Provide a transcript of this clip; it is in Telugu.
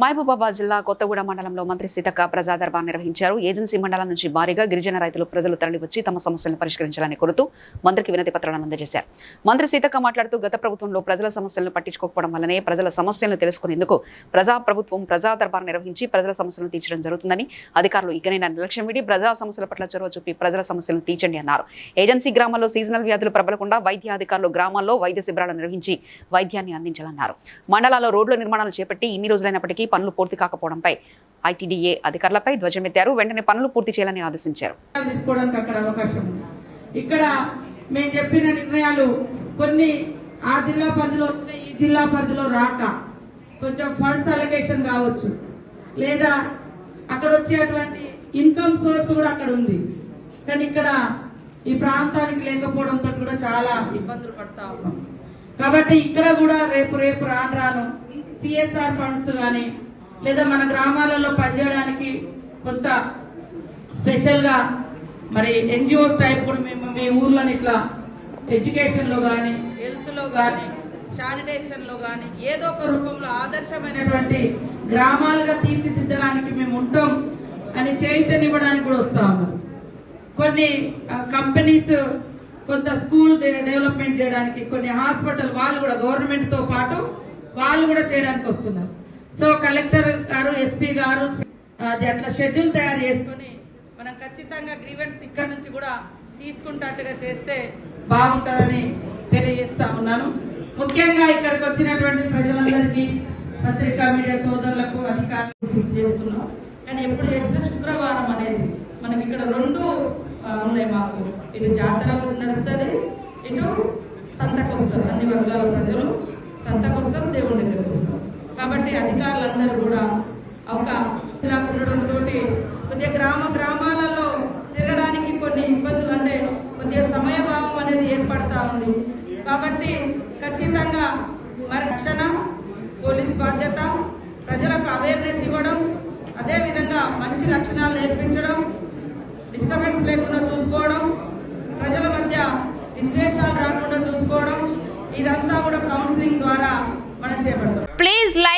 మహబూబాబాద్ జిల్లా కొత్తగూడ మండలంలో మంత్రి సీతక్క ప్రజాదర్బార్ నిర్వహించారు. ఏజెన్సీ మండలం నుంచి భారీగా గిరిజన రైతులు ప్రజలు తరలివచ్చి తమ సమస్యలను పరిష్కరించాలని కోరుతూ మంత్రికి వినతి పత్రాలను అందజేశారు. మంత్రి సీతక్క మాట్లాడుతూ గత ప్రభుత్వంలో ప్రజల సమస్యలను పట్టించుకోకపోవడం వల్లనే ప్రజల సమస్యలను తెలుసుకునేందుకు ప్రజా ప్రభుత్వం ప్రజా నిర్వహించి ప్రజల సమస్యలను తీర్చడం జరుగుతుందని అధికారులు ఇకనైనా నిర్లక్ష్యం విడి ప్రజా సమస్యల పట్ల చొరవ చూపి ప్రజల సమస్యలను తీర్చండి అన్నారు. ఏజెన్సీ గ్రామాల్లో సీజనల్ వ్యాధులు ప్రబలకుండా వైద్య అధికారులు గ్రామాల్లో వైద్య శిబిరాలు నిర్వహించి వైద్యాన్ని అందించాలన్నారు. మండలాల్లో రోడ్ల నిర్మాణాలు చేపట్టి ఇన్ని రోజులైనప్పటికీ పనులు పూర్తి కాకపోవడంపై ఐటీడీఏ అధికారులపై ధ్వజమెత్తారు వెంటనే పనులు పూర్తి చేయాలని ఆదేశించారు. అవకాశం ఇక్కడ మేము చెప్పిన నిర్ణయాలు కొన్ని ఆ జిల్లా పరిధిలో వచ్చిన ఈ జిల్లా పరిధిలో రాక కొంచెం ఫండ్స్ అలొకేషన్ కావచ్చు. లేదా అక్కడ వచ్చేటువంటి ఇన్కమ్ సోర్స్ కూడా అక్కడ ఉంది. కానీ ఇక్కడ ఈ ప్రాంతానికి లేకపోవడంతో కూడా చాలా ఇబ్బందులు పడతా ఉన్నాం. కాబట్టి ఇక్కడ కూడా రేపు రేపు రాను రాను సిఎస్ఆర్ ఫండ్స్ కానీ లేదా మన గ్రామాలలో పనిచేయడానికి కొంత స్పెషల్గా మరి ఎన్జిఓస్ టైప్ కూడా మేము మీ ఊర్లో ఇట్లా ఎడ్యుకేషన్లో కానీ హెల్త్లో కానీ శానిటేషన్లో కానీ ఏదో ఒక రూపంలో ఆదర్శమైనటువంటి గ్రామాలుగా తీర్చిదిద్దడానికి మేము ఉంటాం అని చైతన్యవ్వడానికి కూడా వస్తా కొన్ని కంపెనీస్ కొంత స్కూల్ డెవలప్మెంట్ చేయడానికి కొన్ని హాస్పిటల్ వాళ్ళు కూడా గవర్నమెంట్తో పాటు వాళ్ళు కూడా చేయడానికి వస్తున్నారు. సో కలెక్టర్ గారు ఎస్పీ గారు అది అట్లా షెడ్యూల్ తయారు చేసుకొని మనం ఖచ్చితంగా గ్రీవెన్స్ ఇక్కడ నుంచి కూడా తీసుకుంటట్టుగా చేస్తే బాగుంటుందని తెలియజేస్తా ఉన్నాను. ముఖ్యంగా ఇక్కడికి వచ్చినటువంటి ప్రజలందరికీ పత్రికా మీడియా సోదరులకు అధికారులకు చేస్తున్నాం. కానీ ఎప్పుడు చేసిన శుక్రవారం అనేది మనకి ఇక్కడ రెండు ఉన్నాయి మాకు. ఇటు జాతర నడుస్తుంది ఇటు సంతకు వస్తారు అన్ని వర్గాల ప్రజలు సంతకు వస్తారు దేవుడి దగ్గరకు వస్తారు కాబట్టి అధికారులందరూ కూడా ఒక ఉండడంతో కొద్దిగా గ్రామ గ్రామాలలో తిరగడానికి కొన్ని ఇబ్బందులు అంటే కొద్దిగా సమయభావం అనేది ఏర్పడతా ఉంది. కాబట్టి ఖచ్చితంగా మరి రక్షణ పోలీస్ బాధ్యత ప్రజలకు అవేర్నెస్ ఇవ్వడం అదేవిధంగా మంచి లక్షణాలు నేర్పించడం డిస్టర్బెన్స్ లేకుండా చూసుకోవడం ప్రజల మధ్య విద్వేషాలు రాకుండా చూసుకోవడం ఇదంతా కూడా కౌన్సిలింగ్ ద్వారా